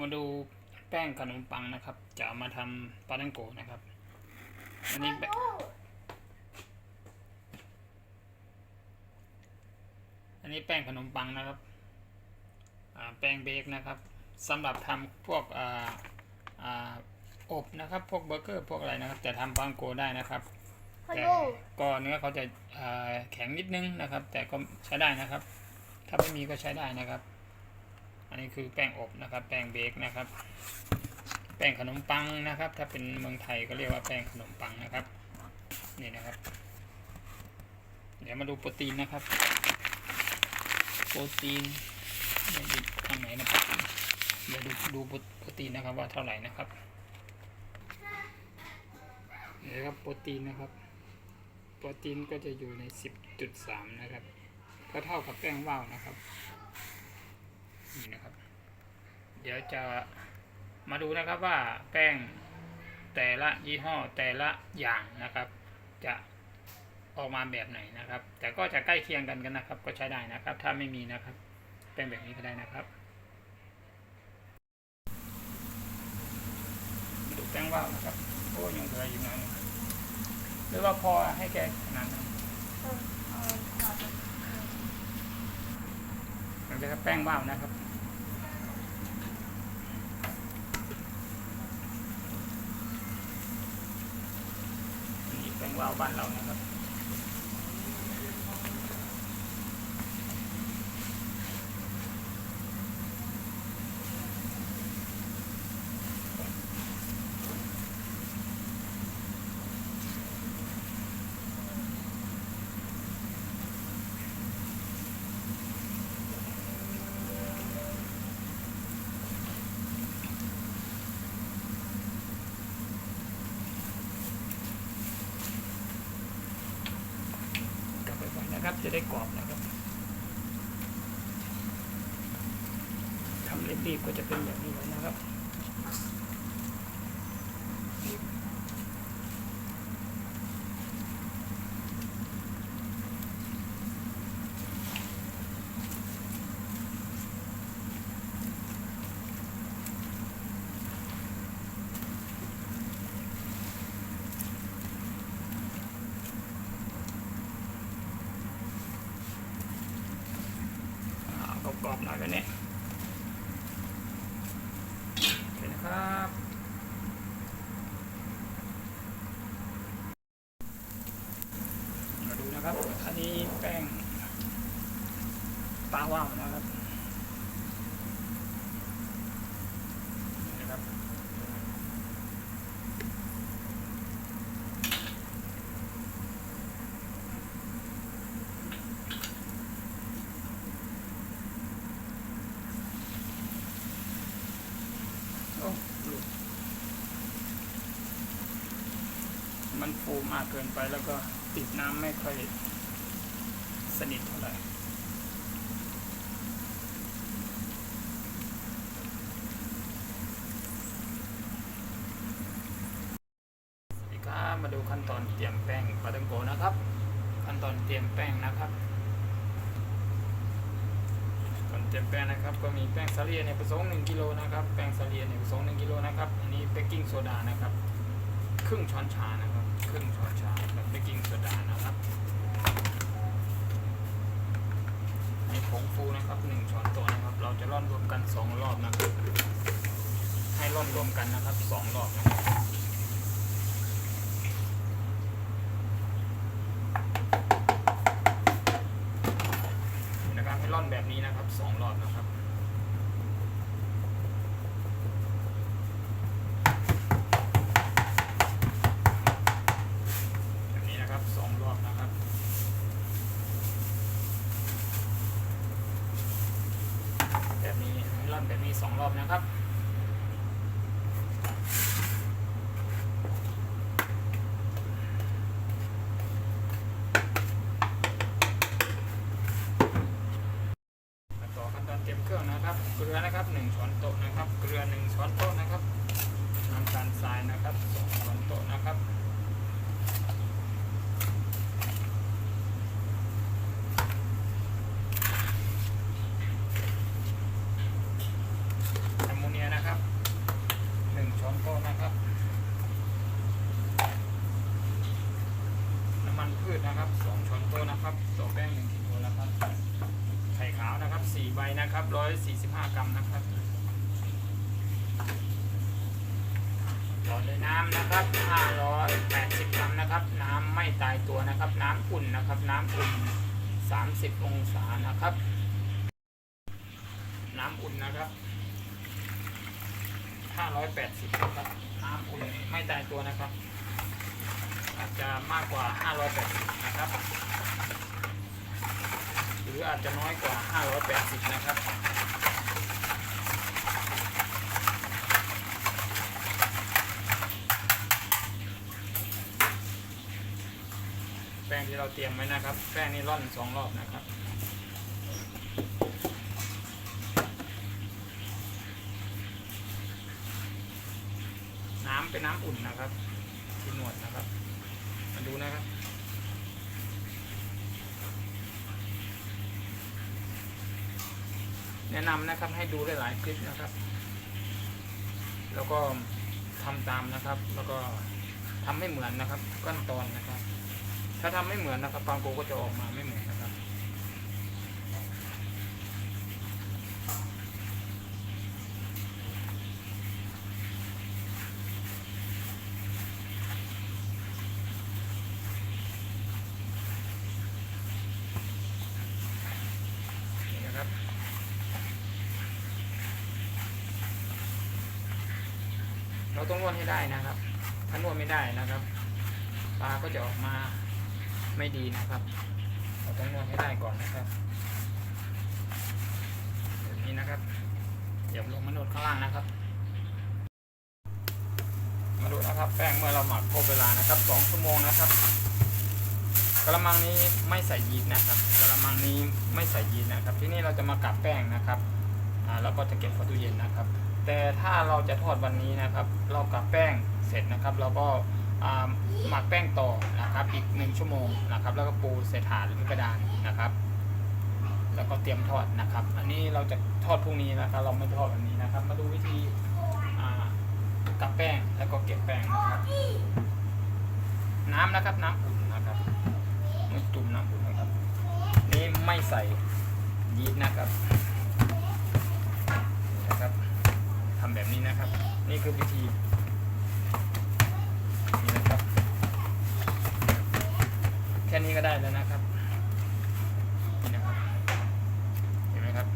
มาดูแป้งขนมปังนะครับ จะามาทำปาตังโกนะครับ อันนี้แป้งอันนี้แป้งขนมปังนะครับอ่าแป้งเบคนะครับสำหรับทำพวกอ่าอ่าอบนะครับ พวกเบอร์เกอร์พวกอะไรนะครับ จะทำปาตังโกได้นะครับแต่ก็เนื้อเขาจะแข็งนิดนึงนะครับ แต่ก็ใช้ได้นะครับ ถ้าไม่มีก็ใช้ได้นะครับ อันนี้คือแป้งอบนะครับ แป้งเบคนะครับ แป้งขนมปังนะครับ ถ้าเป็นเมืองไทยก็เรียกว่าแป้งขนมปังนะครับ นี่นะครับ เดี๋ยวมาดูโปรตีนนะครับ โปรตีนเดี๋ยวดูทางไหนนะครับเดี๋ยวดูดูโปรตีนนะครับว่าเท่าไหร่นะครับเดี๋ยวครับโปรตีนนะครับ โปรตีนก็จะอยู่ใน 10.3 นะครับ ก็เท่ากับแป้งว่าวนะครับ นี่นะครับ เดี๋ยวจะมาดูนะครับว่าแป้งแต่ละยี่ห้อแต่ละอย่างนะครับ จะออกมาแบบไหนนะครับ แต่ก็จะใกล้เคียงกันกันนะครับ ก็ใช้ได้นะครับ ถ้าไม่มีนะครับ แป้งแบบนี้ก็ได้นะครับมาดูแป้งว่าวนะครับโอ้ยังเหลืออยู่หน่อยนึงหรือว่าพอให้แกขนาดนั้นเราจะแป้งว่าวนะครับ ของเราบ้านเรานะครับ กลับไปก่อนนะครับ จะ ได้กรอบนะครับทำรีบๆก็จะเป็นแบบนี้เลยนะครับอ่ากรอบๆหน่อยกันเนี่ยโอเคนะครับมาดูนะครับอันนี้แป้งปลาว่าวนะครับนี่นะครับ โอ้หลุด มันฟูมากเกินไปแล้วก็ติดน้ำไม่ค่อยสนิทเท่าไหร่สวัสดีครับมาดูขั้นตอนเตรียมแป้งปาตังโกนะครับ ขั้นตอนเตรียมแป้งนะครับก่อนเตรียมแป้งนะครับ ก็มีแป้งสาลีในผสม1กิโลนะครับ แป้งสาลีในผสม1กิโลนะครับ อันนี้เบกกิ้งโซดานะครับ ครึ่งช้อนชานะครับ ครึ่งช้อนชาแบบเบกกิ้งโซดานะครับมีผงฟูนะครับ1ช้อนโต๊ะนะครับ เราจะร่อนรวมกัน 2 รอบนะครับ ให้ รวมกันนะครับ2รอบนะครับนะครับให้ร่อนแบบนี้นะครับสองรอบนะครับแบบนี้นะครับสองรอบนะครับแบบนี้ให้ร่อนแบบนี้สองรอบนะครับ นะครับโซแป้งหนึ่งกิโลนะครับ ไข่ขาวนะครับสี่ใบนะครับร้อยสี่สิบห้ากรัมนะครับหลอดด้น้ำนะครับห้าร้อยแปดสิบกรัมนะครับ น้ำไม่ตายตัวนะครับ น้ำอุ่นนะครับ น้ำอุ่นสามสิบองศานะครับ น้ำอุ่นนะครับห้าร้อยแปดสิบครับ น้ำอุ่นไม่ตายตัวนะครับอาจจะมากกว่า 580 นะครับ รืออาจจะน้อยกว่า 580 นะครับ แป้งที่เราเตรียมไว้นะครับ แป้งนี่ร่อนสองรอบนะครับน้ำเป็นน้ำอุ่นนะครับที่นวดนะครับ มาดูนะครับ แนะนำนะครับให้ดูหลายๆคลิปนะครับ แล้วก็ทำตามนะครับ แล้วก็ทำให้เหมือนนะครับ ขั้นตอนนะครับ ถ้าทำไม่เหมือนนะครับปังโกก็จะออกมาไม่เหมือนนะครับ เราต้องนวดให้ได้นะครับ ถ้านวดไม่ได้นะครับปลาก็จะออกมาไม่ดีนะครับ เราต้องนวดให้ได้ก่อนนะครับแบบนี้นะครับเดี๋ยวลงมานวดข้างล่างนะครับ มาดูนะครับ แป้งเมื่อเราหมักครบเวลานะครับสองชั่วโมงนะครับกระมังนี้ไม่ใส่ยีสต์นะครับกระมังนี้ไม่ใส่ยีสต์นะครับ ที่นี่เราจะมากับแป้งนะครับอ่าแล้วก็จะเก็บเข้าตู้เย็นนะครับ แต่ถ้าเราจะทอดวันนี้นะครับ เรากับแป้งเสร็จนะครับ เราก็หมักแป้งต่อนะครับอีกหนึ่งชั่วโมงนะครับ แล้วก็ปูใส่ถาดหรือกระดานนะครับ แล้วก็เตรียมทอดนะครับ อันนี้เราจะทอดพรุ่งนี้นะครับ เราไม่ทอดวันนี้นะครับ มาดูวิธีกับแป้งแล้วก็เก็บแป้งนะครับ น้ำนะครับน้ำอุ่นนะครับไม่จุ่มน้ำอุ่นนะครับ นี่ไม่ใส่ยีสต์นะครับทำแบบนี้นะครับ นี่ คือวิธีนี่นะครับ แค่นี้ก็ได้แล้วนะครับนี่นะครับเห็นไหมครับ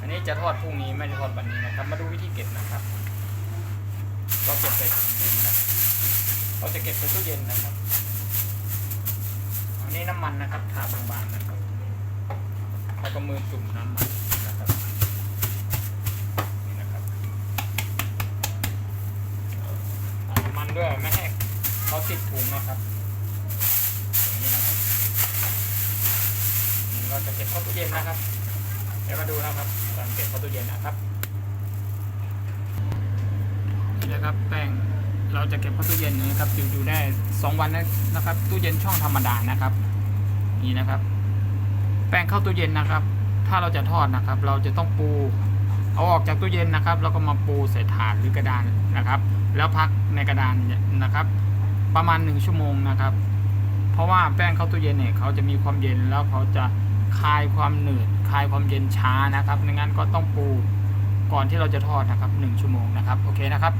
อันนี้จะทอดพรุ่งนี้ไม่ได้ทอดวันนี้นะครับ มาดูวิธีเก็บนะครับ ก็เก็บใส่ถุงนี้นะเราจะเก็บใส่ตู้เย็นนะครับอันนี้น้ำมันนะครับทาบางๆนะครับแล้วก็มือจุ่มน้ำมันนะครับทาน้ำมัน ด้วยไม่ให้เขาติดถุงนะครับอย่างนี้นะครับเราจะเก็บเข้าตู้เย็นนะครับ เดี๋ยวมาดูนะครับการเก็บเข้าตู้เย็นนะครับนี่นะครับแป้งเราจะเก็บเข้าตู้เย็นนะครับอยู่อยู่ได้สองวันนะครับตู้เย็นช่องธรรมดานะครับ นี่นะครับ แป้งเข้าตู้เย็นนะครับ ถ้าเราจะทอดนะครับ เราจะต้องปูเอาออกจากตู้เย็นนะครับ แล้วก็มาปูใส่ถาดหรือกระดานนะครับ แล้วพักในกระดานนะครับ ประมาณหนึ่งชั่วโมงนะครับ เพราะว่าแป้งเข้าตู้เย็นเนี่ยเขาจะมีความเย็นแล้วเขาจะคลายความหนืดคลายความเย็นช้านะครับในงั้นก็ต้องปูก่อนที่เราจะทอดนะครับหนึ่งชั่วโมงนะครับโอเคนะครับ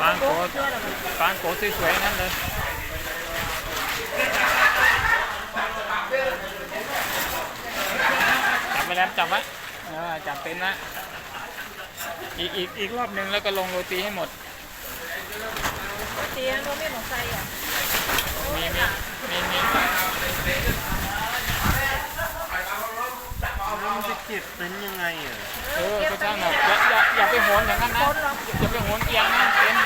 ปางโกปางโกสวยๆนั่นเลยจับไปแล้วจับไว้เออจับเป็นนะอีกอีกอีกรอบหนึ่งแล้วก็ลงโรตีให้หมดเตียงก็ไม่ของใครอะมีมีมีมี เก็บเต็นยังไงอะเออก็ช่างอะอย่าอย่าอย่าไปโหนอย่างนั้นนะอย่าไปโหนเอียงนะเต็น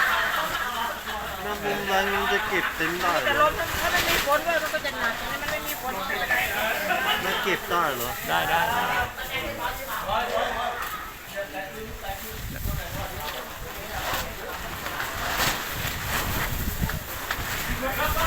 น้ำมุมนั้นมันจะเก็บเต็มได้แต่ลอมถ้ามันมีฝนด้วยมันก็จะหนักถ้ามันไม่มีฝนนมันเก็บได้เหรอ ได้ได้ได้